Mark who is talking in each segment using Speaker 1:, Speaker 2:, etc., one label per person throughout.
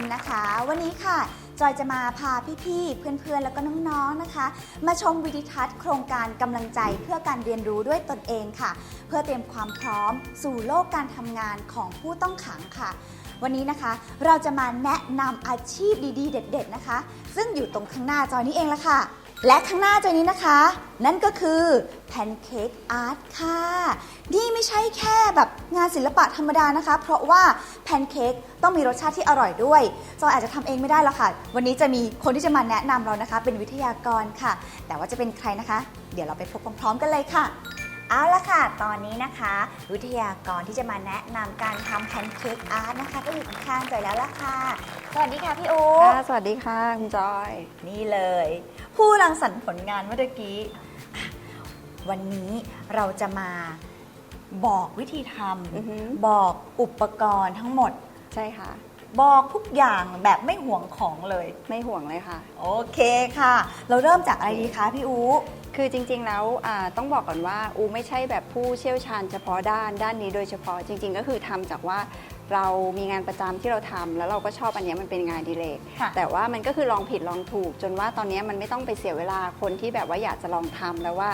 Speaker 1: มนะคะ วันนี้ค่ะ จอยจะมาพาพี่ๆ เพื่อนๆ แล้วก็น้องๆ นะคะ มาชมวิดีทัศน์โครงการกำลังใจเพื่อการเรียนรู้ด้วยตนเองค่ะ เพื่อเตรียมความพร้อม สู่โลกการทำงานของผู้ต้องขังค่ะ วันนี้นะคะ เราจะมาแนะนำอาชีพดีๆ เด็ด ๆ นะคะ ซึ่งอยู่ตรงข้างหน้าจอยนี้เองละค่ะ และข้างหน้าจอยนี้นะคะ นั่นก็คือแพนเค้กอาร์ตค่ะ นี่ไม่ใช่แค่แบบงานศิลปะธรรมดานะคะ เพราะว่าแพนเค้กต้องมีรสชาติที่อร่อยด้วยจอยอาจจะทำเองไม่ได้หรอกค่ะ วันนี้จะมีคนที่จะมาแนะนำเรานะคะ เป็นวิทยากรค่ะ แต่ว่าจะเป็นใครนะคะ เดี๋ยวเราไปพบพร้อมๆกันเลยค่ะเอาละค่ะ ตอนนี้นะคะ วิทยากรที่จะมาแนะนำการทำแพนเค้กอาร์ตนะคะ ก็อยู่ข้างๆจอยแล้วล่ะค่ะ สวัสดีค่ะพี่โอ๊
Speaker 2: ค่ะ
Speaker 1: ค
Speaker 2: สวัสดีค่ะ คุณจอย
Speaker 1: นี่เลย ผู้รังสรรค์ผลงานเมื่อกี้อะวันนี้เราจะมาบอกวิธีท
Speaker 2: อือฮึำ
Speaker 1: บอกอุปกรณ์ทั้งหมด
Speaker 2: ใช่ค่ะ
Speaker 1: บอกทุกอย่างแบบไม่ห่วงของเลย
Speaker 2: ไม่ห่วงเลยค่ะ
Speaker 1: โอเคค่ะ เราเริ่มจากอะไรดีคะพี่อู
Speaker 2: คือจริงๆแล้วอ่าต้องบอกก่อนว่าอูไม่ใช่แบบผู้เชี่ยวชาญเฉพาะด้านด้านนี้โดยเฉพาะจริง ๆ ก็คือทำจากว่า เรามีงานประจำที่เราทำแล้วเราก็ชอบอันเนี้ยมันเป็นงานอดีเลก
Speaker 1: ค่ะ
Speaker 2: แต่ว่ามันก็คือลองผิดลองถูก จนว่าตอนเนี้ยมันไม่ต้องไปเสียเวลาคนที่แบบว่าอยากจะลองทำแล้วว่า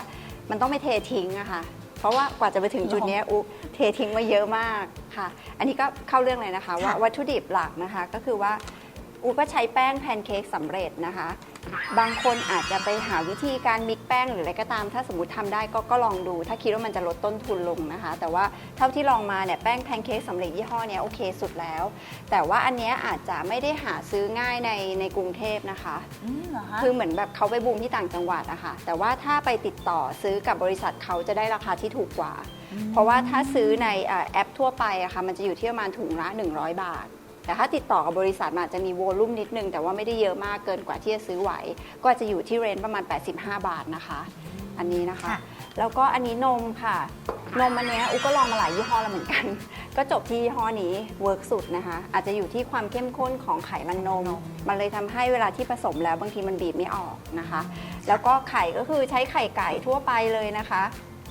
Speaker 2: มันต้องไม่เททิ้งอะค่ะเพราะว่ากว่าจะไปถึงจุดเนี้ยอูเททิ้งมาเยอะมากค่ะ อันนี้ก็เข้าเรื่องเลยนะคะว่า
Speaker 1: ค่ะ
Speaker 2: วัตถุดิบหลักนะคะก็คือว่า อูก็ใช้แป้งแพนเค้กสำเร็จนะคะ บางคนอาจจะไปหาวิธีการมิกแป้งหรืออะไรก็ตาม ถ้าสมมติทำได้ก็ก็ลองดู ถ้าคิดว่ามันจะลดต้นทุนลงนะคะ แต่ว่าเท่าที่ลองมาเนี่ยแป้งแพนเค้กสำเร็จยี่ห้อเนี้ยโอเคสุดแล้ว แต่ว่าอันเนี้ยอาจจะไม่ได้หาซื้อง่ายในในกรุงเทพนะคะ
Speaker 1: อืมเหรอคะ
Speaker 2: คือเหมือนแบบเขาไปบูมที่ต่างจังหวัดอะค่ะแต่ว่าถ้าไปติดต่อซื้อกับบริษัทเขาจะได้ราคาที่ถูกกว่า เพราะว่าถ้าซื้อในเอ่อแอปทั่วไปอะค่ะมันจะอยู่ที่ประมาณถุงละ 100 บาท แต่ถ้าติดต่อกับบริษัทมันอาจจะมีโวลุ่มนิดนึง แต่ว่าไม่ได้เยอะมากเกินกว่าที่จะซื้อไหว ก็จะอยู่ที่เรนจ์ประมาณ 85 บาทนะคะ อันนี้นะคะ
Speaker 1: ค่ะ
Speaker 2: แล้วก็อันนี้นมค่ะ นมอันเนี้ยอุก็ลองมาหลายยี่ห้อแล้วเหมือนกัน ก็จบที่ยี่ห้อนี้เวิร์กสุดนะคะ อาจจะอยู่ที่ความเข้มข้นของไขมันนม มันเลยทำให้เวลาที่ผสมแล้วบางทีมันบีบไม่ออกนะคะ แล้วก็ไข่ก็คือใช้ไข่ไก่ทั่วไปเลยนะคะ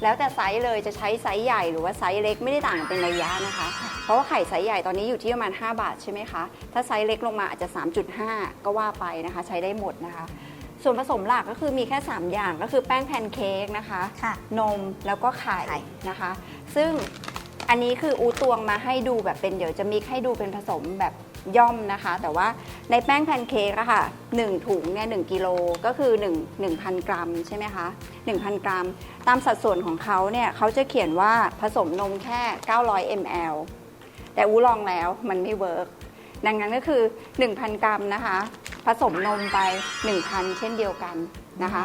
Speaker 2: แล้วแต่ไซส์เลยจะใช้ไซส์ใหญ่หรือว่าไซส์เล็กไม่ได้ต่างกันเป็นระยะนะคะ เพราะว่าไข่ไซส์ใหญ่ตอนนี้อยู่ที่ประมาณ 5 บาทใช่ไหมคะ ถ้าไซส์เล็กลงมาอาจจะ 3.5 ก็ว่าไปนะคะ ใช้ได้หมดนะคะ ส่วนผสมหลักก็คือมีแค่ 3 อย่างก็คือแป้งแพนเค้กนะคะ
Speaker 1: ค่ะ
Speaker 2: นมแล้วก็ไข่
Speaker 1: ไข่
Speaker 2: นะคะ ซึ่งอันนี้คืออูตวงมาให้ดูแบบเป็นเดี๋ยวจะมีให้ดูเป็นผสมแบบ ย่อมนะคะ แต่ว่าในแป้งแพนเค้กอะค่ะ1ถุงเนี่ย1กิโลก็คือ1 1,000 กรัมใช่ไหมคะ1,000 กรัม ตามสัดส่วนของเขาเนี่ยเขาจะเขียนว่าผสมนมแค่ 900 ml แต่อูลองแล้วมันไม่เวิร์กดังนั้นก็คือ 1,000 กรัมนะคะ ผสมนมไป 1,000 เช่นเดียวกันนะคะ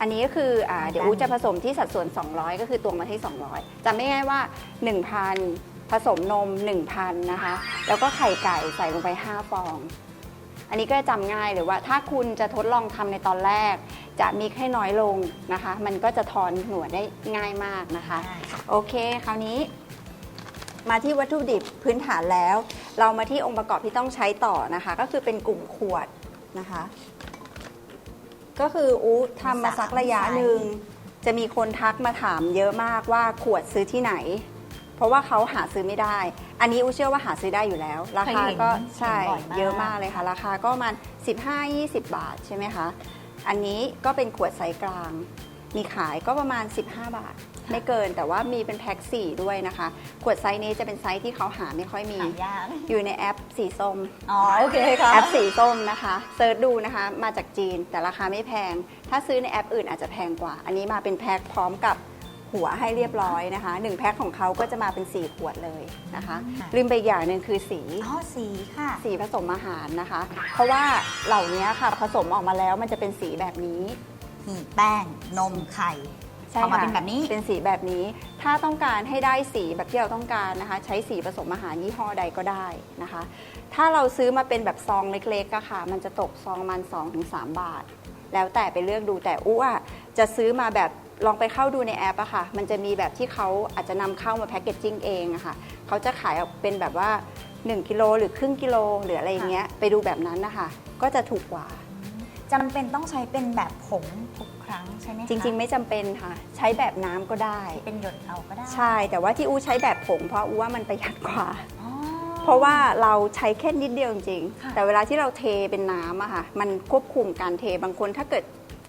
Speaker 2: อันนี้ก็คืออ่าเดี๋ยวอูจะผสมที่สัดส่วน 200 ก็คือตวงมาที่ 200จำไม่ง่ายว่า 1,000 ผสมนม 1,000นะคะ แล้วก็ไข่ไก่ใส่ลงไป 5 ฟอง อันนี้ก็จำง่ายเลยว่า ถ้าคุณจะทดลองทำในตอนแรก จะมีให้น้อยลงนะคะ มันก็จะทอนหัวได้ง่ายมากนะคะ
Speaker 1: ได้ค่ะ
Speaker 2: โอเค คราวนี้ มาที่วัตถุดิบพื้นฐานแล้ว เรามาที่องค์ประกอบที่ต้องใช้ต่อนะคะ ก็คือเป็นกลุ่มขวดนะคะ ก็คืออูทำมาสักระยะหนึ่งจะมีคนทักมาถามเยอะมากว่าขวดซื้อที่ไหน เพราะว่าเขาหาซื้อไม่ได้ อันนี้อูเชื่อว่าหาซื้อได้อยู่แล้ว ราคาก็
Speaker 1: เคยเห็น
Speaker 2: ใช่
Speaker 1: เห็นบ่อยมาก
Speaker 2: เยอะมากเลยค่ะ ราคาก็ประมาณ15-20 บาทใช่ไหมคะ อันนี้ก็เป็นขวดไซส์กลาง มีขายก็ประมาณ 15 บาท ไม่เกินแต่ว่ามีเป็นแพ็ค4ด้วยนะคะ ขวดไซส์นี้จะเป็นไซส์ที่เขาหาไม่ค่อยมี
Speaker 1: หายาก
Speaker 2: อยู่ในแอปสีส้ม
Speaker 1: อ๋อโอเคค่ะ
Speaker 2: แอปสีส้มนะคะเซิร์ชดูนะคะ มาจากจีนแต่ราคาไม่แพง ถ้าซื้อในแอปอื่นอาจจะแพงกว่า อันนี้มาเป็นแพ็คพร้อมกับ หัวให้เรียบร้อยนะคะหนึ่งแพ็คของเขาก็จะมาเป็น 4 ขวดเลยนะคะ
Speaker 1: ค่ะ
Speaker 2: ลืมไปอีกอย่างหนึ่งคือสี
Speaker 1: อ๋อสีค่ะ
Speaker 2: สีผสมอาหารนะคะ เพราะว่าเหล่านี้ค่ะผสมออกมาแล้วมันจะเป็นสีแบบนี้
Speaker 1: นี่แป้ง นมไข่
Speaker 2: ใช่
Speaker 1: ออกมา
Speaker 2: ค่ะ
Speaker 1: เป็นแบบนี้
Speaker 2: เป็นสีแบบนี้ ถ้าต้องการให้ได้สีแบบที่เราต้องการนะคะ ใช้สีผสมอาหารยี่ห้อใดก็ได้นะคะ ถ้าเราซื้อมาเป็นแบบซองเล็กๆอะค่ะ มันจะตกซองมัน2-3 บาท แล้วแต่ไปเลือกดูแต่อู้อะจะซื้อมาแบบ ลองไปเข้าดูในแอปอะค่ะ มันจะมีแบบที่เขาอาจจะนำเข้ามาแพ็กเกจจิ้งเองอะค่ะเขาจะขายออกเป็นแบบว่า 1 กิโลหรือครึ่งกิโลหรืออะไรอย่างเงี้ย ไปดูแบบนั้นนะคะ ก็จะถูกกว่า
Speaker 1: จำเป็นต้องใช้เป็นแบบผงทุกครั้งใช่ไหมคะ
Speaker 2: จริง ๆ ไม่จำเป็นค่ะ ใช้แบบน้ำก็ได้
Speaker 1: เป็นหยดเอาก็ได้
Speaker 2: ใช่ แต่ว่าที่อู้ใช้แบบผงเพราะอู้ว่ามันประหยัดกว่า
Speaker 1: อ๋อ
Speaker 2: เพราะว่าเราใช้แค่นิดเดียวจริง
Speaker 1: ค่ะ
Speaker 2: ๆแต่เวลาที่เราเทเป็นน้ำอะค่ะ มันควบคุมการเทบางคนถ้าเกิด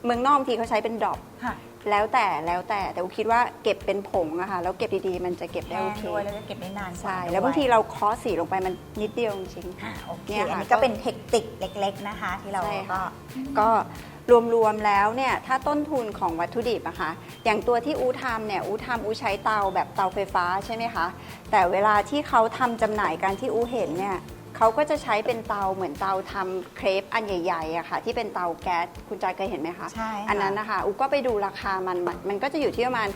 Speaker 2: เมืองนอกบางทีเขาใช้เป็นดรอป
Speaker 1: ค่ะ
Speaker 2: แล้วแต่แล้วแต่แต่อูคิดว่าเก็บเป็นผงอะค่ะแล้วเก็บดีๆ มันจะเก็บได้
Speaker 1: แห้
Speaker 2: โองเค
Speaker 1: ด้วยแล้วก็เก็บได้นานกว่า
Speaker 2: ใช่
Speaker 1: ด้วย
Speaker 2: แล้วบางทีเราเคอสีลงไปมันนิดเดียวจริง
Speaker 1: อะโอเค
Speaker 2: เนี่ยค่ะ
Speaker 1: อันนี้ก็เป็นเทคนิคเล็ก ๆนะคะ ที่เรา
Speaker 2: ใช่
Speaker 1: ก็
Speaker 2: ค่ะก็รวมๆแล้วเนี่ยถ้าต้นทุนของวัตถุดิบอะคะอย่างตัวที่อูทำเนี่ยอูทำอูใช้เตาแบบเตาไฟฟ้าใช่ไหมคะแต่เวลาที่เขาทำจำหน่ายกันที่อูเห็นเนี่ย เขาก็จะใช้เป็นเตาเหมือนเตาทำเครปอันใหญ่ๆอะค่ะ ที่เป็นเตาแก๊สคุณจอยเคยเห็นไหมคะ
Speaker 1: ใช่ค่ะ
Speaker 2: อันนั้นนะคะอูก็ไปดูราคามันมันมันก็จะอยู่ที่ประมาณ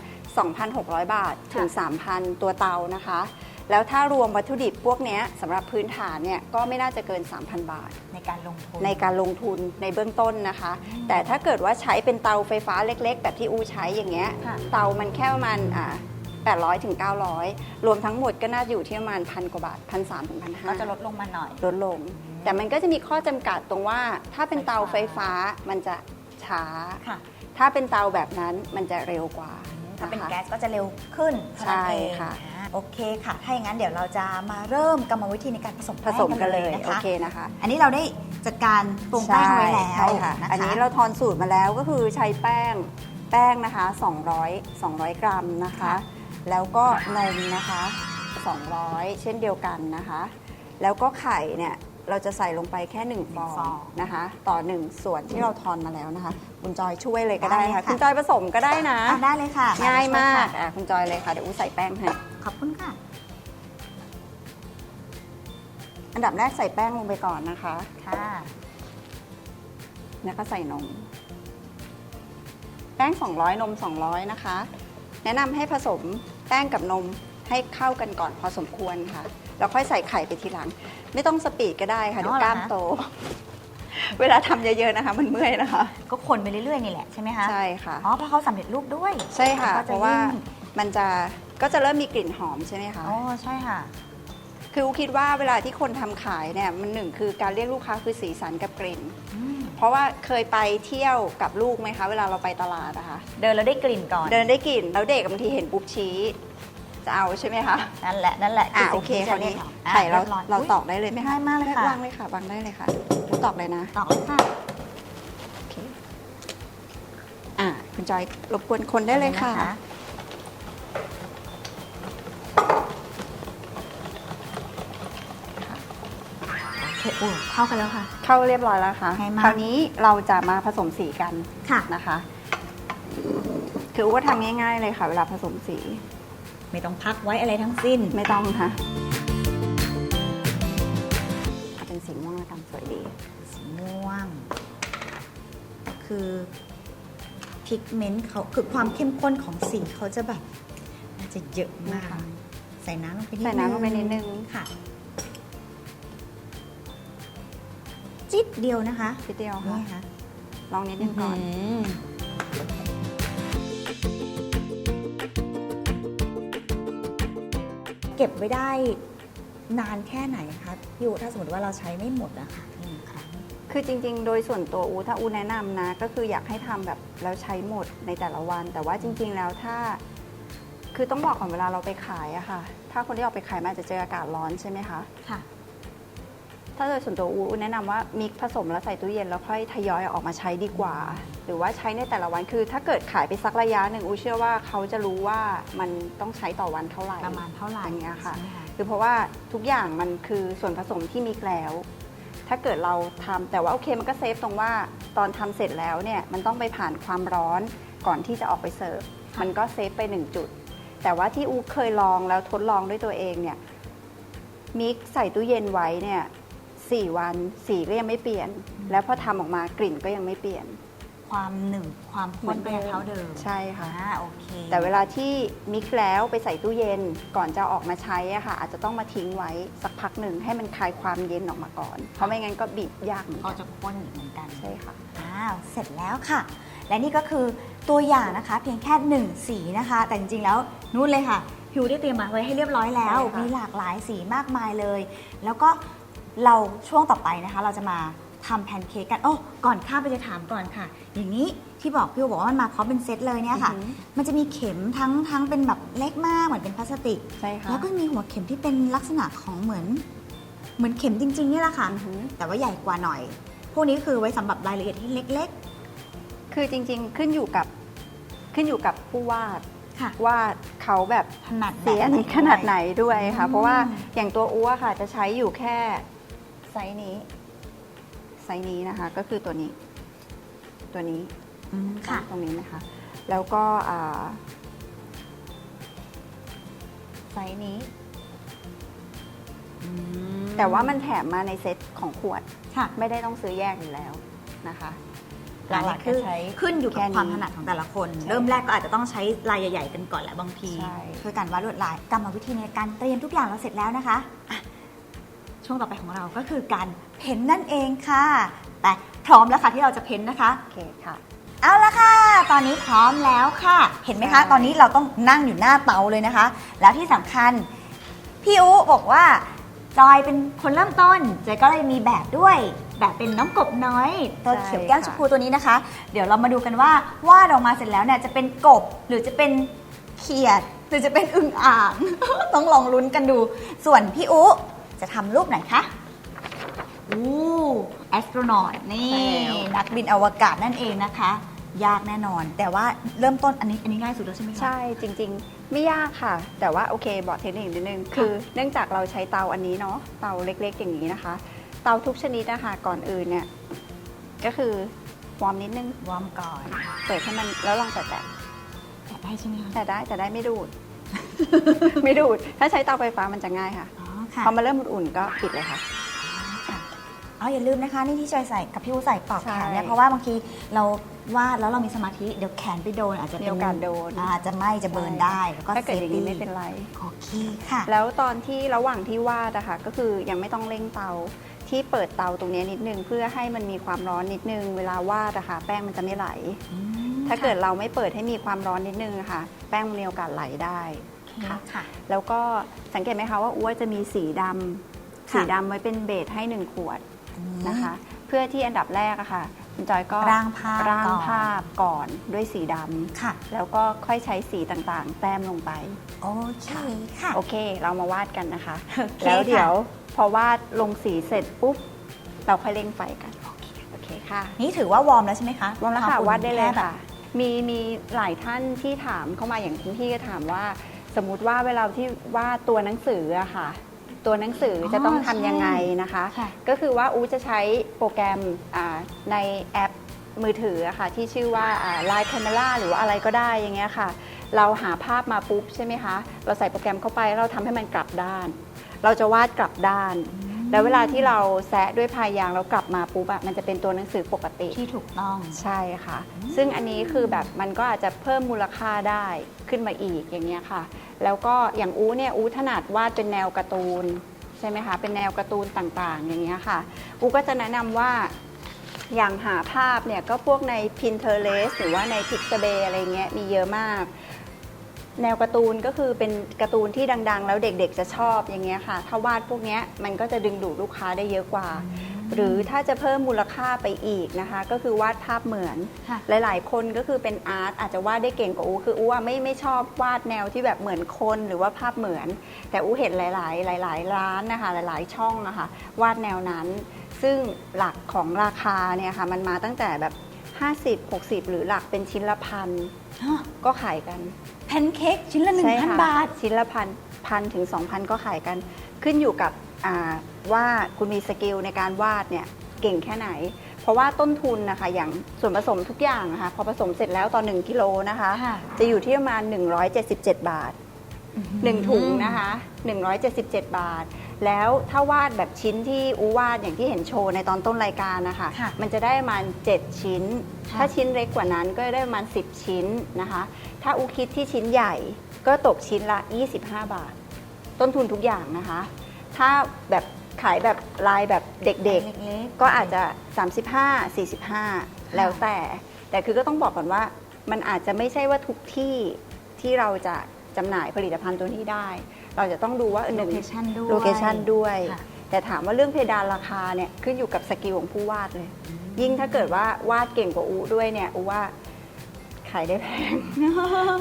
Speaker 2: 2,600 บาทถึง 3,000 ตัวเตานะคะ แล้วถ้ารวมวัตถุดิบพวกเนี้ยสำหรับพื้นฐานเนี่ยก็ไม่น่าจะเกิน 3,000 บาท
Speaker 1: ในการลงทุน
Speaker 2: ในการลงทุนในเบื้องต้นนะคะ แต่ถ้าเกิดว่าใช้เป็นเตาไฟฟ้าเล็ก ๆ แบบที่อูใช้อย่างเงี้ย
Speaker 1: ค่ะ
Speaker 2: เตามันแค่ประมาณอ่า 800ถึง900 รวมทั้งหมดก็น่าจะอยู่ที่ประมาณพันกว่าบาทพันสามถึงพันห้า
Speaker 1: ก็จะลดลงมาหน่อย
Speaker 2: ลดลง แต่มันก็จะมีข้อจำกัดตรงว่า ถ้าเป็นเตาไฟฟ้ามันจะช้า
Speaker 1: ค่ะ
Speaker 2: ถ้าเป็นเตาแบบนั้นมันจะเร็วกว่า
Speaker 1: ถ้าเป็น
Speaker 2: นะคะ
Speaker 1: แก๊สก็จะเร็วขึ้นเท่านั้นเอง
Speaker 2: ใช่ค่ะ
Speaker 1: อ่าโอเคค่ะ ถ้าอย่างนั้นเดี๋ยวเราจะมาเริ่มกรรมวิธีในการผสม
Speaker 2: ผ
Speaker 1: แป้ง
Speaker 2: สมกันเลย
Speaker 1: นะ
Speaker 2: โอ
Speaker 1: คะ
Speaker 2: เคนะคะ
Speaker 1: อันนี้เราได้จัดการปรุงแป้งไว้แล้ว
Speaker 2: ใช่ค่ะ
Speaker 1: นะคะ
Speaker 2: อันนี้เราทอนสูตรมาแล้วก็คือใช้แป้งแป้งนะคะ 200 200 กรัมนะคะ แล้วก็นมนะคะ 200 เช่นเดียวกันนะคะ แล้วก็ไข่เนี่ยเราจะใส่ลงไปแค่ 1 ฟองนะคะ ต่อ 1 ส่วนที่เราทอนมาแล้วนะคะ คุณจอยช่วยเลยก็ได้ค่ะ คุณจอยผสมก็ได้นะ
Speaker 1: อะได้เลยค่ะ
Speaker 2: ง่ายมาก
Speaker 1: ช่วยค่ะ
Speaker 2: อะคุณจอยเลยค่ะ เดี๋ยวอู้ใส่แป้งให้
Speaker 1: ขอบคุณค่ะ
Speaker 2: อันดับแรกใส่แป้งลงไปก่อนนะคะ
Speaker 1: ค่ะ
Speaker 2: แล้วก็ใส่นม แป้ง 200 นม 200 นะคะ แนะนำให้ผสม แป้งกับนมให้เข้ากันก่อนพอสมควรค่ะ แล้วค่อยใส่ไข่ไปทีหลัง ไม่ต้องสปีดก็ได้ค่ะเดี๋ยวกล้ามโต เวลาทำเยอะๆนะคะ มันเมื่อยนะคะ
Speaker 1: ก็คนไปเรื่อยๆนี่แหละใช่ไหมคะ
Speaker 2: ใช่ค่ะ
Speaker 1: อ๋อเพราะเขาสำเร็จรูปด้วย
Speaker 2: ใช่ค่ะ
Speaker 1: ก็
Speaker 2: เพ
Speaker 1: จ
Speaker 2: ราะว่า
Speaker 1: ยิ่ง
Speaker 2: มันจะก็จะเริ่มมีกลิ่นหอมใช่ไหมคะ
Speaker 1: อ๋อใช่ค่ะ
Speaker 2: คืออูคิดว่าเวลาที่คนทำขายเนี่ยมันหนึ่งคือการเรียกลูกค้าคือสีสันกับกลิ่น
Speaker 1: อืม
Speaker 2: เพราะว่าเคยไปเที่ยวกับลูกไหมคะ เวลาเราไปตลาดนะคะ
Speaker 1: เดินแล้วได้กลิ่นก่อน
Speaker 2: เดินได้กลิ่นแล้วเด็กบางทีเห็นปุ๊บชี้ จะเอาใช่ไหมคะ
Speaker 1: นั่นแหละนั่นแหละ
Speaker 2: อะ
Speaker 1: สิ่ง
Speaker 2: โอเค
Speaker 1: ที่
Speaker 2: คราว
Speaker 1: จะ
Speaker 2: นี้
Speaker 1: ยกอะ
Speaker 2: ไข่เรา
Speaker 1: ยบย
Speaker 2: เรา
Speaker 1: อุ๊ย
Speaker 2: ตอกได้เลยไหมคะ
Speaker 1: ง่ายมากเลยค่ะ
Speaker 2: วางเลยค่ะวางได้เลยค่ะอูตอกเลยนะ
Speaker 1: ตอกเลยค่ะ
Speaker 2: โอเคอะคุณจอยรบกวนคนได้เลยค่ะ
Speaker 1: นโอเคโอ้เข้ากันแล้วค่ะ
Speaker 2: เข้าเรียบร้อยแล้วค่ะ
Speaker 1: ง่ายมาก
Speaker 2: คราวนี้เราจะมาผสมสีกัน
Speaker 1: ค่ะ
Speaker 2: นะคะ คืออูก็ทำง่ายๆเลยค่ะ เวลาผสมสี
Speaker 1: ไม่ต้องพักไว้อะไรทั้งสิ้น
Speaker 2: ไม่ต้องค่ะเอาเป็นสีม่วงแล้วกันสวยดี
Speaker 1: สีม่วง คือพิกเมนต์เขาคือความเข้มข้นของสีเขาจะแบบน่าจะเยอะมาก
Speaker 2: นะคะ
Speaker 1: ใส่น้ำลงไปนิด
Speaker 2: ใส่น้ำลงไปนิดนึง
Speaker 1: ค่ะ จิ๊ดเดียวนะคะ
Speaker 2: ทีเดียว
Speaker 1: นี่
Speaker 2: ค่ะ
Speaker 1: ค่ะ
Speaker 2: ลองนิดนึงก่อน
Speaker 1: เก็บไว้ได้นานแค่ไหนคะพี่อูถ้าสมมติว่าเราใช้ไม่หมดอะค่ะหนึ่งครั้ง
Speaker 2: คือจริง ๆ โดยส่วนตัวอูถ้าอูแนะนำนะ ก็คืออยากให้ทำแบบแล้วใช้หมดในแต่ละวัน แต่ว่าจริง ๆ แล้วถ้า คือต้องบอกก่อนเวลาเราไปขายอะค่ะ ถ้าคนที่ออกไปขายมันอาจจะเจออากาศร้อนใช่ไหมคะ
Speaker 1: ค่ะ
Speaker 2: ถ้าโดยส่วนตัวอูแนะนำว่ามิกผสมแล้วใส่ตู้เย็นแล้วค่อยทยอยเอาออกมาใช้ดีกว่า หรือว่าใช้ในแต่ละวันคือ ถ้าเกิดขายไปสักระยะหนึ่งอูเชื่อว่าเขาจะรู้ว่ามันต้องใช้ต่อวันเท่าไหร่
Speaker 1: ประมาณเท่าไหร่
Speaker 2: อย่างเงี้ยค่ะ
Speaker 1: ใช่ไหมคะ
Speaker 2: คือเพราะว่าทุกอย่างมันคือส่วนผสมที่มิกแล้ว ถ้าเกิดเราทำแต่ว่าโอเคมันก็เซฟตรงว่าตอนทำเสร็จแล้วเนี่ยมันต้องไปผ่านความร้อนก่อนที่จะออกไปเสิร์ฟ
Speaker 1: ค่ะ
Speaker 2: มันก็เซฟไปหนึ่งจุด แต่ว่าที่อูเคยลองแล้วทดลองด้วยตัวเองเนี่ยมิกใส่ตู้เย็นไว้เนี่ย สี่วันสีก็ยังไม่เปลี่ยน แล้วพอทำออกมากลิ่นก็ยังไม่เปลี่ยน
Speaker 1: ความหนึ่งความข้นก็ยังเท่าเดิม
Speaker 2: ใช่ค่ะ
Speaker 1: อ่าโอเค
Speaker 2: แต่เวลาที่มิกซ์แล้วไปใส่ตู้เย็นก่อนจะออกมาใช้อะค่ะ อาจจะต้องมาทิ้งไว้สักพักหนึ่งให้มันคลายความเย็นออกมาก่อน เพราะไม่งั้นก็บีบยากเหมือน
Speaker 1: ก็
Speaker 2: กัน
Speaker 1: จะข้นอีกเหมือนกัน
Speaker 2: ใช่ค่ะ
Speaker 1: อ้าวเสร็จแล้วค่ะ และนี่ก็คือตัวอย่างนะคะ เพียงแค่หนึ่งสีนะคะ แต่จริงๆแล้วนู่นเลยค่ะพิวได้เตรียมมาไว้ให้เรียบร้อยแล้ว
Speaker 2: ใช่ค่ะ
Speaker 1: มีหลากหลายสีมากมายเลย แล้วก็ เราช่วงต่อไปนะคะ เราจะมาทำแพนเค้กกันโอ้ก่อนข้ามไปจะถามก่อนค่ะ อย่างนี้ที่บอกพี่บอกว่ามันมาพร้อมเป็นเซตเลยเนี่ยค่ะ
Speaker 2: อือหือ
Speaker 1: มันจะมีเข็มทั้งทั้งเป็นแบบเล็กมากเหมือนเป็นพลาสติก
Speaker 2: ใช่ค่ะ
Speaker 1: แล้วก็มีหัวเข็มที่เป็นลักษณะของเหมือน เหมือนเข็มจริงๆนี่แหละค่ะ
Speaker 2: อือหือ
Speaker 1: แต่ว่าใหญ่กว่าหน่อย พวกนี้คือไว้สำหรับรายละเอียดที่เล็ก
Speaker 2: คือจริงๆขึ้นอยู่กับขึ้นอยู่กับผู้วาด
Speaker 1: ๆค่ะ
Speaker 2: ว่าเขาแบบ
Speaker 1: ถนัดแบบ
Speaker 2: เสียนขนาดไหนด้วยค่ะ
Speaker 1: อืม
Speaker 2: เพราะว่าอย่างตัวอ้วค่ะจะใช้อยู่แค่ไซส์นี้ ไซส์นี้นะคะ ก็คือตัวนี้ ตัวนี้
Speaker 1: อืมค่ะ
Speaker 2: ตรงนี้นะคะ แล้วก็อ่าไซส์นี้ แต่ว่ามันแถมมาในเซ็ตของขวด
Speaker 1: ค่ะ
Speaker 2: ไม่ได้ต้องซื้อแยกอยู่แล้วนะคะ
Speaker 1: อันนี้คือ
Speaker 2: จะใช้
Speaker 1: ขึ้นอยู่กับ
Speaker 2: แค่นี้
Speaker 1: ความถนัดของแต่ละคน
Speaker 2: ใช่
Speaker 1: เริ่มแรกก็อาจจะต้องใช้ลายใหญ่ ๆ กันก่อนแหละบางที
Speaker 2: ใช่
Speaker 1: ช่วยกันวาดลวดลายกรรมวิธีในการเตรียมทุกอย่างเราเสร็จแล้วนะคะอะ ช่วงต่อไปของเราก็คือการเพ้นนั่นเองค่ะ แต่พร้อมแล้วค่ะที่เราจะเพ้นนะคะ
Speaker 2: โอเคค่ะ
Speaker 1: เอาละค่ะ ตอนนี้พร้อมแล้วค่ะ เห็นไหมคะ
Speaker 2: ใช่
Speaker 1: ตอนนี้เราต้องนั่งอยู่หน้าเตาเลยนะคะ แล้วที่สำคัญ พี่อูบอกว่าจอยเป็นคนเริ่มต้นจอยก็เลยมีแบบด้วย แบบเป็นน้องกบน้อยตัวเขียวแก้มชมพูตัวนี้นะคะ เดี๋ยวเรามาดูกันว่าวาดออกมาเสร็จแล้วเนี่ยจะเป็นกบหรือจะเป็นเขียด หรือจะเป็นอึ่งอ่าง ต้องลองลุ้นกันดู ส่วนพี่อู จะทำรูปไหนคะอู้แอสโทรนอตนี่
Speaker 2: ใช่แล้ว
Speaker 1: นักบินอวกาศนั่นเองนะคะ ยากแน่นอน แต่ว่าเริ่มต้นอันนี้อันนี้ง่ายสุดแล้วใช่ไหมคะ
Speaker 2: ใช่จริง ๆ ไม่ยากค่ะ แต่ว่าโอเคบอกเทคนิคนิดนึง คือเนื่องจากเราใช้เตาอันนี้เนาะเตาเล็กๆ อย่างนี้นะคะ เตาทุกชนิดนะคะก่อนอื่นเนี่ยก็คือวอร์มนิดนึง
Speaker 1: วอร์มก่อน
Speaker 2: เปิดให้มันแล้วลองแตะ
Speaker 1: แต่ได้ใช่ไหมคะ
Speaker 2: ๆแต่ได้แต่ได้ไม่ดูด ไม่ดูด ถ้าใช้เตาไฟฟ้ามันจะง่ายค่ะ
Speaker 1: อ๋อ ค่ะ
Speaker 2: พอมาเริ่มอุ่นๆก็ปิดเลยค่ะ
Speaker 1: ค่ะ เอาอย่าลืมนะคะนี่ที่จอยใส่กับพี่อูใส่ปลอกแขนเนี่ย
Speaker 2: ใช่
Speaker 1: เพราะว่าบางทีเราวาดแล้วเรามีสมาธิเดี๋ยวแขนไปโดนอาจจะ
Speaker 2: มี
Speaker 1: เป็น
Speaker 2: โอกาสโดน
Speaker 1: อาจจะไหม้จะเบิร์นได้แล้วก็
Speaker 2: ถ้าเกิดอย่างนี้
Speaker 1: ซฟ
Speaker 2: ไม่
Speaker 1: ตี้
Speaker 2: เป็นไร
Speaker 1: โอเคค่ะ
Speaker 2: แล้วตอนที่ระหว่างที่วาดอะค่ะก็คือยังไม่ต้องเร่งเตาที่เปิดเตาตรงเนี้ยนิดนึงเพื่อให้มันมีความร้อนนิดนึง เวลาวาดอะค่ะแป้งมันจะไม่ไหล
Speaker 1: อืม
Speaker 2: ถ้าเกิดเราไม่เปิดให้มีความร้อนนิดนึงอะค่ะ แป้งมันมีโอกาสไหลได้
Speaker 1: ค่ะ
Speaker 2: ค่ะ
Speaker 1: ค่ะ
Speaker 2: แล้วก็สังเกตไหมคะว่าอ้วจะมีสีดำ
Speaker 1: ค่ะ
Speaker 2: สีดำไว้เป็นเบสให้หนึ่งขวด
Speaker 1: อันนี้
Speaker 2: นะคะ เพื่อที่อันดับแรกอะค่ะคุณจอยก็
Speaker 1: ร่างภาพ
Speaker 2: ร่าง
Speaker 1: ก่อน
Speaker 2: ภาพก่อนด้วยสีดำ
Speaker 1: ค่ะ
Speaker 2: แล้วก็ค่อยใช้สีต่างๆ แต้มลงไป
Speaker 1: โอเคค่ะ
Speaker 2: โอเค เรามาวาดกันนะคะ
Speaker 1: โอเค
Speaker 2: แล้วเดี๋ยว
Speaker 1: ค่ะ
Speaker 2: พอวาดลงสีเสร็จปุ๊บ เราค่อยเร่งไฟกัน โอเคค่ะ
Speaker 1: นี่ถือว่าวอร์มแล้วใช่ไหมคะ
Speaker 2: วาดแล้วค่ะ
Speaker 1: มอุ่น
Speaker 2: วาดได้เลย
Speaker 1: แแบบ
Speaker 2: ค่ะ มีมีหลายท่านที่ถามเข้ามาอย่างคุณพี่ก็ถามว่า สมมุติว่าเวลาที่วาดตัวหนังสืออะค่ะ ตัวหนังสืออ
Speaker 1: อ
Speaker 2: จะต้อง
Speaker 1: ใช่
Speaker 2: ทำยังไงนะคะ
Speaker 1: ค่ะ
Speaker 2: ก็คือว่าอูจะใช้โปรแกรมอ่าในแอปมือถืออะค่ะ ที่ชื่อว่าไลน์แคม e ราหรือว่าอะไรก็ได้อย่างเงี้ยค่ะ เราหาภาพมาปุ๊บใช่ไหมคะ เราใส่โปรแกรมเข้าไปเราทำให้มันกลับด้าน เราจะวาดกลับด้าน แล้วเวลาที่เราแซะด้วยพายยางแล้วกลับมาปุ๊บอะมันจะเป็นตัวหนังสือปกติ
Speaker 1: ที่ถูกต้อง
Speaker 2: ใช่ค่ะ ซึ่งอันนี้คือแบบมันก็อาจจะเพิ่มมูลค่าได้ขึ้นมาอีกอย่างเงี้ยค่ะ แล้วก็อย่างอูเนี่ยอูถนัดวาดเป็นแนวการ์ตูนใช่ไหมคะ เป็นแนวการ์ตูนต่างๆ อย่างเงี้ยค่ะ อูก็จะแนะนำว่าอย่างหาภาพเนี่ยก็พวกใน Pinterest หรือว่าใน Pixabay อะไรเงี้ยมีเยอะมาก แนวการ์ตูนก็คือเป็นการ์ตูนที่ดัง ๆ แล้วเด็กๆจะชอบอย่างเงี้ยค่ะ ถ้าวาดพวกเนี้ยมันก็จะดึงดูดลูกค้าได้เยอะกว่า หรือถ้าจะเพิ่มมูลค่าไปอีกนะคะ ก็คือวาดภาพเหมือน
Speaker 1: ค่ะ
Speaker 2: หลายๆ คนก็คือเป็นอาร์ตอาจจะวาดได้เก่งกว่าอูคืออูอะไม่ไม่ชอบวาดแนวที่แบบเหมือนคนหรือว่าภาพเหมือน แต่อูเห็นหลาย ๆ หลาย ๆ ร้านนะคะ หลาย ๆ ช่องอะค่ะวาดแนวนั้น ซึ่งหลักของราคาเนี่ยค่ะมันมาตั้งแต่แบบ 50 60 หรือหลักเป็นชิ้นละพันก็ขายกัน
Speaker 1: แพนเค้กชิ้นละหนึ่ง
Speaker 2: ใช่
Speaker 1: พัน
Speaker 2: ค่ะ
Speaker 1: บาท
Speaker 2: ชิ้นละพันพันถึง 2,000 ก็ขายกัน ขึ้นอยู่กับอ่าว่าคุณมีสกิลในการวาดเนี่ยเก่งแค่ไหน เพราะว่าต้นทุนนะคะอย่างส่วนผสมทุกอย่างนะคะพอผสมเสร็จแล้วต่อ1กิโลนะคะ
Speaker 1: ค่ะ
Speaker 2: จะอยู่ที่ประมาณ 177 บาท 1 ถุงนะคะ 177 บาท แล้วถ้าวาดแบบชิ้นที่อูวาดอย่างที่เห็นโชว์ในตอนต้นรายการนะคะ
Speaker 1: ค่ะ
Speaker 2: มันจะได้ประมาณ7ชิ้น
Speaker 1: ค่ะ
Speaker 2: ถ้าชิ้นเล็กกว่านั้นก็ได้ประมาณ10 ชิ้นนะคะ ถ้าอูคิดที่ชิ้นใหญ่ก็ตกชิ้นละ 25 บาท ต้นทุนทุกอย่างนะคะ ถ้าแบบขายแบบลายแบบเด็ก
Speaker 1: เล็กๆ
Speaker 2: ๆก็อาจจะ 35 45 แล้วแต่ แต่คือก็ต้องบอกก่อนว่า มันอาจจะไม่ใช่ว่าทุกที่ที่เราจะ จำหน่ายผลิตภัณฑ์ตัวนี้ได้ เราจะต้องดูว่าห
Speaker 1: โล
Speaker 2: นึ่ง
Speaker 1: เคชั่นด้วย
Speaker 2: โลเคชันด้วย
Speaker 1: ค่ะ
Speaker 2: แต่ถามว่าเรื่องเพดานราคาเนี่ยขึ้นอยู่กับสกิลของผู้วาดเลย ยิ่งถ้าเกิดว่าวาดเก่งกว่าอูด้วยเนี่ยอูว่าขายได้แพง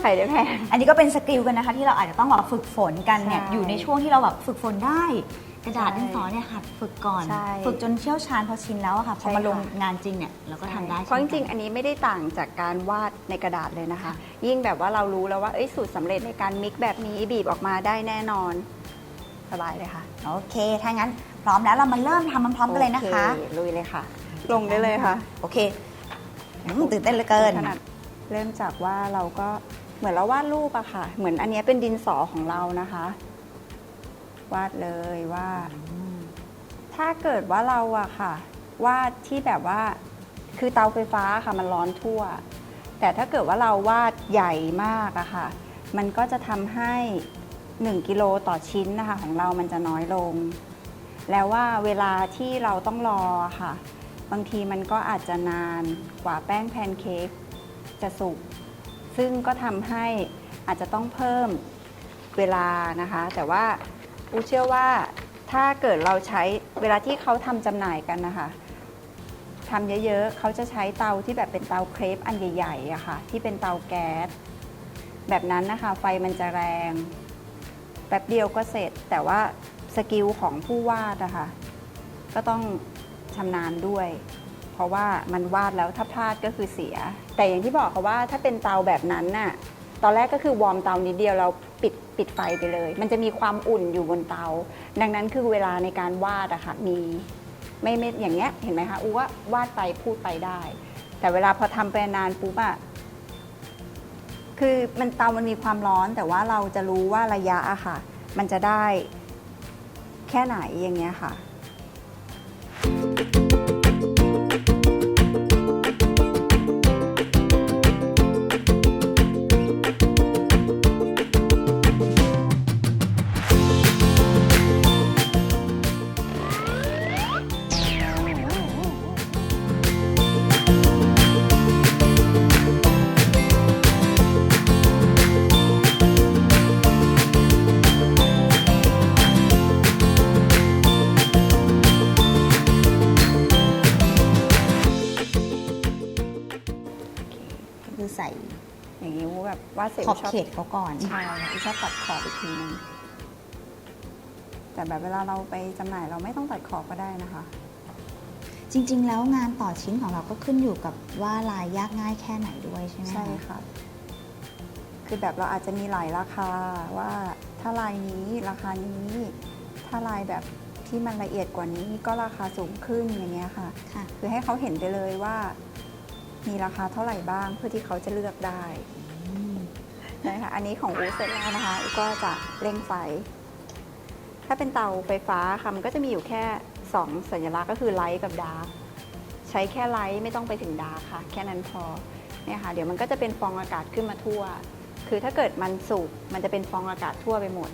Speaker 2: ขายได้แพง
Speaker 1: อันนี้ก็เป็นสกิลกันนะคะ ที่เราอาจจะต้องแบบฝึกฝนกันเนี่ย
Speaker 2: ใช่
Speaker 1: อยู่ในช่วงที่เราแบบฝึกฝนได้ กระดาษดินสอเนี่ยหัดฝึกก่อน
Speaker 2: ใช่
Speaker 1: ฝึกจนเชี่ยวชาญพอชินแล้วอะค่ะพ
Speaker 2: ใช่
Speaker 1: อมาลง
Speaker 2: ค่ะ
Speaker 1: งานจริงเนี่ยเราก็ทำได้
Speaker 2: เพราะจ
Speaker 1: ใช่ไหม
Speaker 2: ริงๆ อันนี้ไม่ได้ต่างจากการวาดในกระดาษเลยนะคะ ยิ่งแบบว่าเรารู้แล้วว่าเอ้ยสูตรสำเร็จในการมิกแบบนี้บีบออกมาได้แน่นอน สบายเลยค่ะ
Speaker 1: โอเค ถ้างั้นพร้อมแล้วเรามาเริ่มทำพร้อมๆกันเลยนะคะ
Speaker 2: โอลุยเลยค่ะ ลงได้เลยค่ะ
Speaker 1: โอเคอืมตื่นเต้นเหลือเกิน
Speaker 2: ขนาดเริ่มจากว่าเราก็เหมือนเราวาดรูปอะค่ะ เหมือนอันเนี้ยเป็นดินสอของเรานะคะ วาดเลยว่า ถ้าเกิดว่าเราอะค่ะ วาดที่แบบว่าคือเตาไฟฟ้าค่ะมันร้อนทั่ว แต่ถ้าเกิดว่าเราวาดใหญ่มากอะค่ะ มันก็จะทำให้ 1 กิโลต่อชิ้นนะคะของเรามันจะน้อยลง แล้วว่าเวลาที่เราต้องรออะค่ะ บางทีมันก็อาจจะนานกว่าแป้งแพนเค้กจะสุก ซึ่งก็ทำให้อาจจะต้องเพิ่มเวลานะคะ แต่ว่า อูเชื่อว่าถ้าเกิดเราใช้เวลาที่เขาทำจำหน่ายกันนะคะทำเยอะๆ เขาจะใช้เตาที่แบบเป็นเตาเครปอันใหญ่ๆอะค่ะ ที่เป็นเตาแก๊ส แบบนั้นนะคะ ไฟมันจะแรงแป๊บเดียวก็เสร็จ แต่ว่าสกิลของผู้วาดอะคะก็ต้องชำนาญด้วย เพราะว่ามันวาดแล้วถ้าพลาดก็คือเสีย แต่อย่างที่บอกค่ะว่าถ้าเป็นเตาแบบนั้นน่ะ ตอนแรกก็คือวอร์มเตานิดเดียวเราปิดปิดไฟไปเลย มันจะมีความอุ่นอยู่บนเตา ดังนั้นคือเวลาในการวาดอะค่ะมีไม่ไม่อย่างเงี้ยเห็นไหมคะอูว่าวาดไปพูดไปได้ แต่เวลาพอทำไปนานปุ๊บอะคือมันเตามันมีความร้อน แต่ว่าเราจะรู้ว่าระยะอะค่ะ มันจะได้แค่ไหนอย่างเงี้ยค่ะ นี้อูแบบวาดเสร็จ
Speaker 1: ขอบ
Speaker 2: ชอบ
Speaker 1: เขตเขาก่อน
Speaker 2: ใช่ค่ะที่ชอบตัดขอบอีกทีนึงแต่แบบเวลาเราไปจำหน่ายเราไม่ต้องตัดขอบก็ได้นะคะ
Speaker 1: จริง ๆ แล้วงานต่อชิ้นของเราก็ขึ้นอยู่กับว่าลายยากง่ายแค่ไหนด้วยใช่ไหม
Speaker 2: ใช่ค่ะ คือแบบเราอาจจะมีหลายราคาว่าถ้าลายนี้ราคานี้ ถ้าลายแบบที่มันละเอียดกว่านี้ก็ราคาสูงขึ้นอย่างเงี้ยค่ะ
Speaker 1: ค่ะ
Speaker 2: คือให้เขาเห็นไปเลยว่า มีราคาเท่าไหร่บ้างเพื่อที่เขาจะเลือกได้ ช่ค่ะอันนี้ของอูเสร็จแล้วนะคะอูก็จะเร่งไฟ ถ้าเป็นเตาไฟฟ้าค่ะมันก็จะมีอยู่แค่ 2 สัญลักษณ์ก็คือไลท์กับดาร์กใช้แค่ไลท์ไม่ต้องไปถึงดาร์กค่ะ แค่นั้นพอเนี่ยค่ะเดี๋ยวมันก็จะเป็นฟองอากาศขึ้นมาทั่ว คือถ้าเกิดมันสุกมันจะเป็นฟองอากาศทั่วไปหมด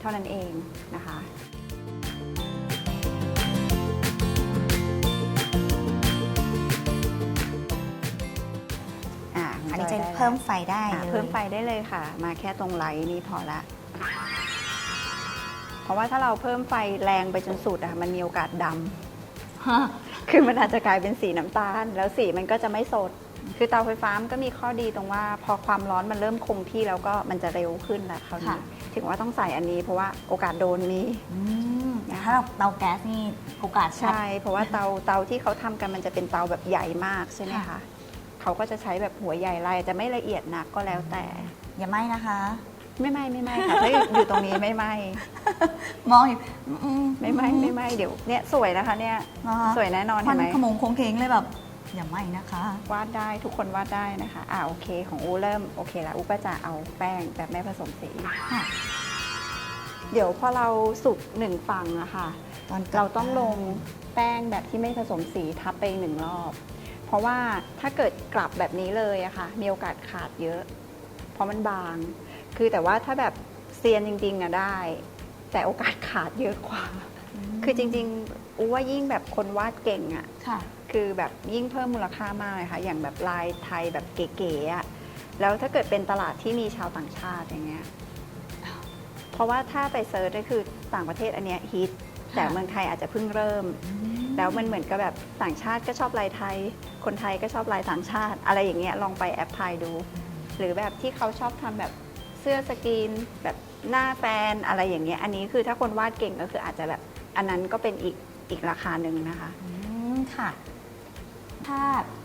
Speaker 2: เท่านั้นเองนะคะ อ่า
Speaker 1: อันนี้จะ
Speaker 2: ได้แล้ว
Speaker 1: เพิ่มไฟได้
Speaker 2: อะ
Speaker 1: เลย
Speaker 2: เพิ่มไฟได้เลยค่ะ มาแค่ตรงไลท์นี่พอละ เพราะว่าถ้าเราเพิ่มไฟแรงไปจนสุดอะมันมีโอกาสดำ
Speaker 1: ฮะ
Speaker 2: คือมันอาจจะกลายเป็นสีน้ำตาล แล้วสีมันก็จะไม่สด คือเตาไฟฟ้ามันก็มีข้อดีตรงว่า พอความร้อนมันเริ่มคงที่แล้วก็มันจะเร็วขึ้นแหละคราวนี้
Speaker 1: ค่ะ
Speaker 2: ถึงว่าต้องใส่อันนี้เพราะว่าโอกาสโดนมี
Speaker 1: อืมแต่ถ้าเราเตาแก๊สนี่โอกาสชัด
Speaker 2: ใช่ เพราะว่าเตาเตาที่เขาทำกันมันจะเป็นเตาแบบใหญ่มากใช่ไหม
Speaker 1: ค่ะ
Speaker 2: คะ เขาก็จะใช้แบบหัวใหญ่ลายอาจจะไม่ละเอียดนักก็แล้วแต่
Speaker 1: อย่าไหมนะคะ
Speaker 2: ไม่ไหม่ไม่ไหม่ค่ะถ้าอยู่ตรงนี้ไม่ไหม่
Speaker 1: มองอยู่อื
Speaker 2: ไม่ไหม่ไม่ไหม่เดี๋ยวเนี่ยสวยนะคะเนี่ย
Speaker 1: นะคะ
Speaker 2: สวยแน่นอน
Speaker 1: ค
Speaker 2: เห็
Speaker 1: วัน
Speaker 2: นไหม
Speaker 1: ขโมงโคงเคงเลยแบบ อย่าไหมนะคะ
Speaker 2: วาดได้ทุกคนวาดได้นะคะอ่าโอเค ของอูเริ่มโอเคแล้วอูก็จะเอาแป้งแบบไม่ผสมสี
Speaker 1: ค่ะ
Speaker 2: เดี๋ยวพอเราสุกหนึ่งฝั่งอะค่ะ
Speaker 1: ตอนกลับ
Speaker 2: เราต้องลงแป้งแบบที่ไม่ผสมสีทับไปอีกหนึ่งรอบเพ ราะว่าถ้าเกิดกลับแบบนี้เลยอะค่ะ มีโอกาสขาดเยอะ เพราะมันบาง คือแต่ว่าถ้าแบบเซียนจริงๆอะได้ แต่โอกาสขาดเยอะกว่า คือจริงๆอูว่ายิ่งแบบคนวาดเก่งอะ
Speaker 1: ค่ะ
Speaker 2: คือแบบยิ่งเพิ่มมูลค่ามากเลยค่ะ อย่างแบบลายไทยแบบเก๋ๆอะแล้วถ้าเกิดเป็นตลาดที่มีชาวต่างชาติอย่างเงี้ยเพราะว่าถ้าไปเซิร์ชก็คือต่างประเทศอันเนี้ยฮิตแต่เมืองไทยอาจจะเพิ่งเริ่ม แล้วมันเหมือนกับแบบต่างชาติก็ชอบลายไทย คนไทยก็ชอบลายต่างชาติ อะไรอย่างเงี้ยลองไปแอปพลายดู หรือแบบที่เขาชอบทำแบบเสื้อสกรีนแบบหน้าแฟนอะไรอย่างเงี้ยอันนี้คือถ้าคนวาดเก่งก็คืออาจจะแบบอันนั้นก็เป็นอีกอีกราคาหนึ่งนะคะ
Speaker 1: อืมค่ะ ถ้า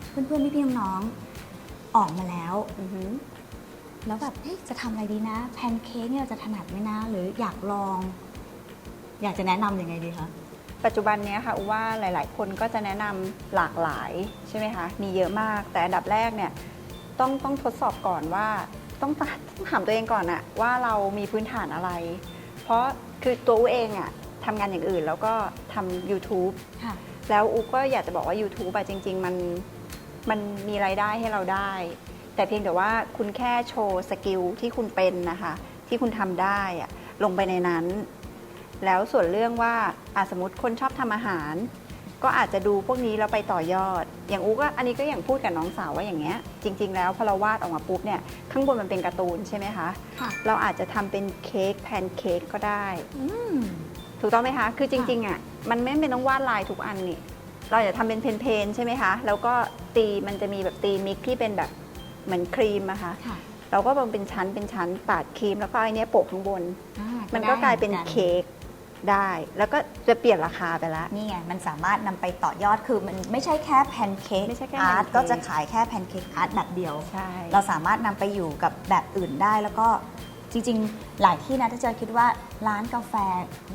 Speaker 1: เพื่อนๆพี่ๆน้องๆออกมาแล้ว
Speaker 2: อือหือ
Speaker 1: แล้วแบบเฮ้ยจะทำอะไรดีนะ แพนเค้กเนี่ยเราจะถนัดไหมนะ หรืออยากลอง อยากจะแนะนำยังไงดีคะ
Speaker 2: ปัจจุบันเนี้ยค่ะอุว่าหลาย ๆ คนก็จะแนะนำหลากหลายใช่ไหมคะมีเยอะมาก แต่อันดับแรกเนี่ยต้องต้องทดสอบก่อนว่าต้องต้องถามตัวเองก่อนอะว่าเรามีพื้นฐานอะไร เพราะคือตัวอูเองอะทำงานอย่างอื่นแล้วก็ทำ YouTube
Speaker 1: ค่ะ
Speaker 2: แล้วอูก็อยากจะบอกว่า YouTube อะจริง ๆ มันมันมีรายได้ให้เราได้ แต่เพียงแต่ว่าคุณแค่โชว์สกิลที่คุณเป็นนะคะ ที่คุณทำได้อะลงไปในนั้น แล้วส่วนเรื่องว่าอะสมมติคนชอบทำอาหาร ก็อาจจะดูพวกนี้แล้วไปต่อยอด อย่างอูก็อันนี้ก็อย่างพูดกับน้องสาวว่าอย่างเงี้ย จริง ๆ แล้วพอเราวาดออกมาปุ๊บเนี่ยข้างบนมันเป็นการ์ตูนใช่ไหมคะ
Speaker 1: ค่ะ
Speaker 2: เราอาจจะทำเป็นเค้กแพนเค้กก็ได้
Speaker 1: อืม
Speaker 2: ถูกต้องไหมคะ คือจริง ๆอะมันไม่เป็นต้องวาดลายทุกอันนี่เราจะทำเป็นเพนๆใช่ไหมคะ แล้วก็ตีมันจะมีแบบตีมิกที่เป็นแบบเหมือนครีมอะคะ
Speaker 1: ค่ะ
Speaker 2: เราก็เป็นชั้นเป็นชั้นปาดครีมแล้วก็ไอเนี้ยโปะข้างบน
Speaker 1: อ่า
Speaker 2: มันก็กลายเป็น
Speaker 1: ได้หมือ
Speaker 2: เค้ก ได้ แล้วก็จะเปลี่ยนราคาไปแล้ว
Speaker 1: นี่ไง มันสามารถนำไปต่อยอดคือมันไม่ใช่แค่แพนเค้ก
Speaker 2: ไม่ใช่แค่
Speaker 1: อาร์ต
Speaker 2: แพนเค้ก
Speaker 1: ก็จะขายแค่แพนเค้กอาร์ตแบบเดียว
Speaker 2: ใช่
Speaker 1: เราสามารถนำไปอยู่กับแบบอื่นได้แล้วก็จริงๆ หลายที่นะที่เจอคิดว่าร้านกาแฟ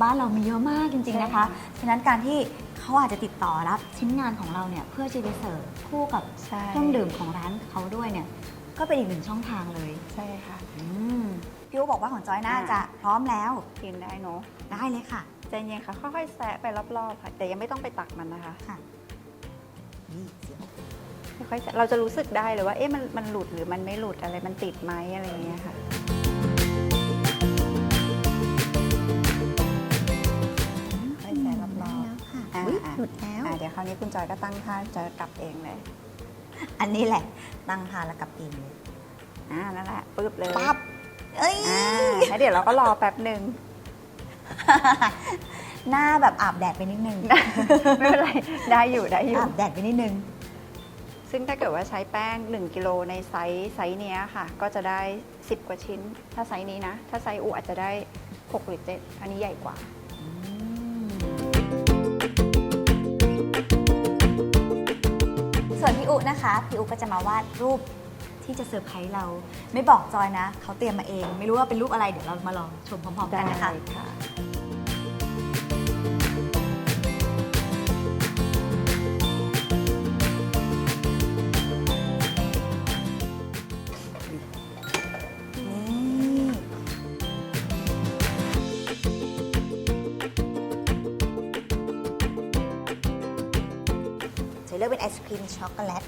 Speaker 1: บ้านเรามีเยอะมากจริง ๆนะคะ ฉะนั้นการที่เขาอาจจะติดต่อรับชิ้นงานของเราเนี่ยเพื่อจะไปเสิร์ฟคู่กับ
Speaker 2: ใช่
Speaker 1: เครื่องดื่มของร้านเขาด้วยเนี่ยก็เป็นอีกหนึ่งช่องทางเลย
Speaker 2: ใช่ค่ะ
Speaker 1: อืม พี่อู๋บอกว่าของจอยน่า
Speaker 2: อ่า
Speaker 1: จะพร้อมแล้ว
Speaker 2: กินได้เนาะ
Speaker 1: ได้เลยค่ะ
Speaker 2: ใจเย็นค่ะ ค่อยๆแซะไปรอบๆค่ะ แต่ยังไม่ต้องไปตักมันนะคะ
Speaker 1: ค่ะนี่เสียง
Speaker 2: ค่อยๆแซะเราจะรู้สึกได้เลยว่าเอ๊ะมันมันหลุดหรือมันไม่หลุดอะไรมันติดไหมอะไรอย่างเงี้ยค่ะค่อยแซะรอบๆ
Speaker 1: แล้วค่ะ
Speaker 2: อ่า
Speaker 1: อุ๊ยหลุดแล้ว
Speaker 2: อะเดี๋ยวคราวนี้คุณจอยก็ตั้งท่าจอยกลับเองเลย
Speaker 1: อันนี้แหละตั้งทานแล้วกับตีนเลย
Speaker 2: อ่านั่นแหละปึ๊บเลย
Speaker 1: ปั๊บ เอ้ย
Speaker 2: อ่าแล้วเดี๋ยวเราก็รอแป๊บหนึ่ง
Speaker 1: หน้าแบบอาบแดดไปนิดนึง
Speaker 2: ไม่เป็นไร ได้อยู่ได้อยู่
Speaker 1: อาบแดดไปนิดนึง
Speaker 2: ซึ่งถ้าเกิดว่าใช้แป้ง 1 กิโลในไซส์ไซส์เนี้ยค่ะ ก็จะได้ 10 กว่าชิ้น ถ้าไซส์นี้นะ ถ้าไซส์อูอาจจะได้ 6 หรือ 7 อันนี้ใหญ่กว่า
Speaker 1: ส่วนพี่อุนะคะ พี่อุก็จะมาวาดรูป ที่จะเซอร์ไพรส์เราไม่บอกจอยนะ เขาเตรียมมาเอง ไม่รู้ว่าเป็นรูปอะไรเดี๋ยวเรามาลองชมพร้อมๆกันนะคะ
Speaker 2: ค่ะ
Speaker 1: นี่จะเลือกเป็นไอศครีมช็อกโกแลต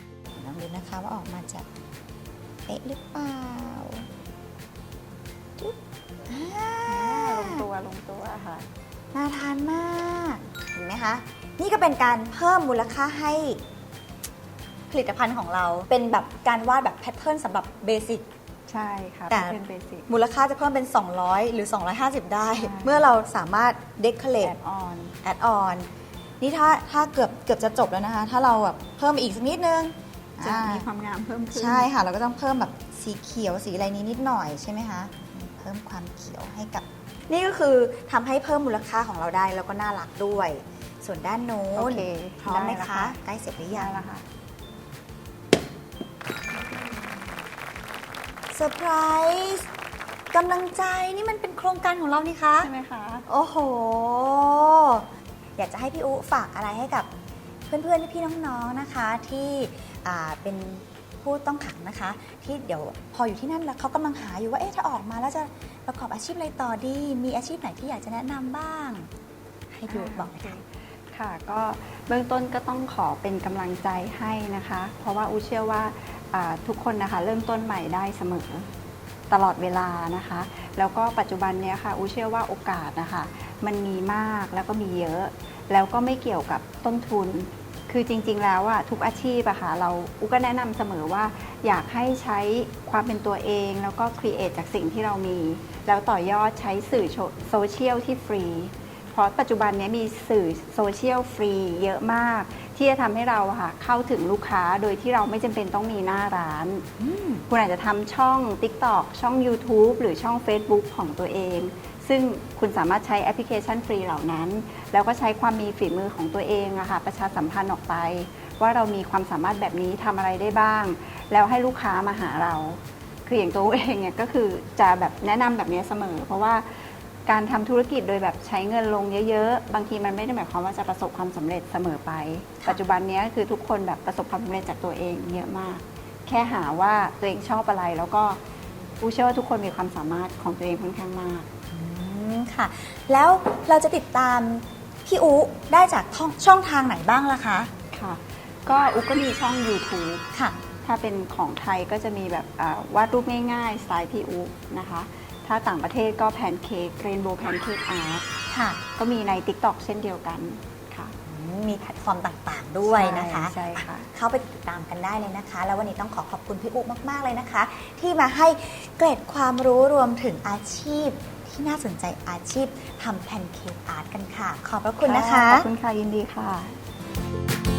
Speaker 1: ลองดูนะคะว่าออกมาจะ เป๊ะหรือเปล่าจุ๊บอ่า
Speaker 2: ลงตัวลงตัวค่ะ
Speaker 1: น่าทานมาก เห็นไหมคะ นี่ก็เป็นการเพิ่มมูลค่าให้ผลิตภัณฑ์ของเรา เป็นแบบการวาดแบบแพทเทิร์นสำหรับเบสิก
Speaker 2: ใช่ค่ะ
Speaker 1: แต่
Speaker 2: เป็นเบสิก
Speaker 1: มูลค่าจะเพิ่มเป็น 200 หรือ 250 ได้
Speaker 2: ใช่
Speaker 1: เมื่อเราสามารถเดคอเ a
Speaker 2: แอ
Speaker 1: t
Speaker 2: ดออน
Speaker 1: แอดออนนี่ถ้าถ้าเกือบเกือบจะจบแล้วนะคะ ถ้าเราแบบเพิ่มอีกสักนิดนึง
Speaker 2: จะ
Speaker 1: อ่า
Speaker 2: มีความงามเพิ่มขึ้น
Speaker 1: ใช่ค่ะ เราก็ต้องเพิ่มแบบสีเขียวสีอะไรนี้นิดหน่อยใช่ไหมคะ เพิ่มความเขียวให้กับ นี่ก็คือทำให้เพิ่มมูลค่าของเราได้แล้วก็น่ารักด้วย ส่วนด้านโน้
Speaker 2: โอนเค
Speaker 1: พร้อมไหม
Speaker 2: ด้แล้ว
Speaker 1: คะ ใกล้เสร็จหรือ
Speaker 2: ยั
Speaker 1: ยังง
Speaker 2: แล้วค่ะ
Speaker 1: เซอร์ไพรส์กำลังใจนี่มันเป็นโครงการของเรานี่คะ
Speaker 2: ใช่ไหมคะ
Speaker 1: โอ้โห อยากจะให้พี่อุฝากอะไรให้กับเพื่อนๆพี่ๆน้องๆนะคะ ที่อ่า เป็นผู้ต้องขังนะคะ ที่เดี๋ยวพออยู่ที่นั่นแล้วเขากำลังหาอยู่ว่าเอ๊ะถ้าออกมาแล้วจะประกอบอาชีพอะไรต่อดี มีอาชีพไหนที่อยากจะแนะนำบ้าง ให้พี่อุบอกเลยค่ะ
Speaker 2: ค่ะก็เบื้องต้นก็ต้องขอเป็นกำลังใจให้นะคะ เพราะว่าอูเชื่อว่าอ่าทุกคนนะคะเริ่มต้นใหม่ได้เสมอตลอดเวลานะคะ แล้วก็ปัจจุบันเนี้ยค่ะอูเชื่อว่าโอกาสนะคะ มันมีมากแล้วก็มีเยอะ แล้วก็ไม่เกี่ยวกับต้นทุน คือจริง ๆ แล้วอะทุกอาชีพอะค่ะเราอูก็แนะนำเสมอว่าอยากให้ใช้ความเป็นตัวเอง แล้วก็ครีเอทจากสิ่งที่เรามี แล้วต่อยอดใช้สื่อโซเชียลที่ฟรี เพราะปัจจุบันนี้มีสื่อโซเชียลฟรีเยอะมาก ที่จะทำให้เราอะค่ะเข้าถึงลูกค้าโดยที่เราไม่จำเป็นต้องมีหน้าร้าน คุณอาจจะทำช่อง TikTok ช่อง YouTube หรือช่อง Facebook ของตัวเอง ซึ่งคุณสามารถใช้แอปพลิเคชันฟรีเหล่านั้น แล้วก็ใช้ความมีฝีมือของตัวเองอะค่ะประชาสัมพันธ์ออกไป ว่าเรามีความสามารถแบบนี้ทำอะไรได้บ้าง แล้วให้ลูกค้ามาหาเรา คืออย่างตัวเองเนี่ยก็คือจะแบบแนะนำแบบนี้เสมอ เพราะว่าการทำธุรกิจโดยแบบใช้เงินลงเยอะๆ บางทีมันไม่ได้หมายความว่าจะประสบความสำเร็จเสมอไป ปัจจุบันนี้คือทุกคนแบบประสบความสำเร็จจากตัวเองเยอะมาก แค่หาว่าตัวเองชอบอะไรแล้วก็อูเชื่อว่าทุกคนมีความสามารถของตัวเองค่อนข้างมาก
Speaker 1: มค่ะ แล้วเราจะติดตามพี่อุได้จากท่องช่องทางไหนบ้างล่ะคะ
Speaker 2: ค่ะ ก็อุก็มีช่อง YouTube
Speaker 1: ค่ะ
Speaker 2: ถ้าเป็นของไทยก็จะมีแบบอ่าวาดรูปง่ายๆสไตล์พี่อุนะคะ ถ้าต่างประเทศก็แพนเค้กเรนโบว์แพนเค้กอาร์ต
Speaker 1: ค่ะ
Speaker 2: ก็มีใน TikTok เช่นเดียวกันค่ะ
Speaker 1: อืมมีแพลตฟอร์มต่างๆด้วยนะคะ
Speaker 2: ใช่ค่ะ
Speaker 1: เข้าไปติดตามกันได้เลยนะคะ แล้ววันนี้ต้องขอขอบคุณพี่อุมาก ๆ เลยนะคะ ที่มาให้เกร็ดความรู้รวมถึงอาชีพ ที่น่าสนใจอาชีพทำแพนเค้กอาร์ตกันค่ะ ขอบพระคุณนะคะ
Speaker 2: ขอบคุณค่ะยินดีค่ะ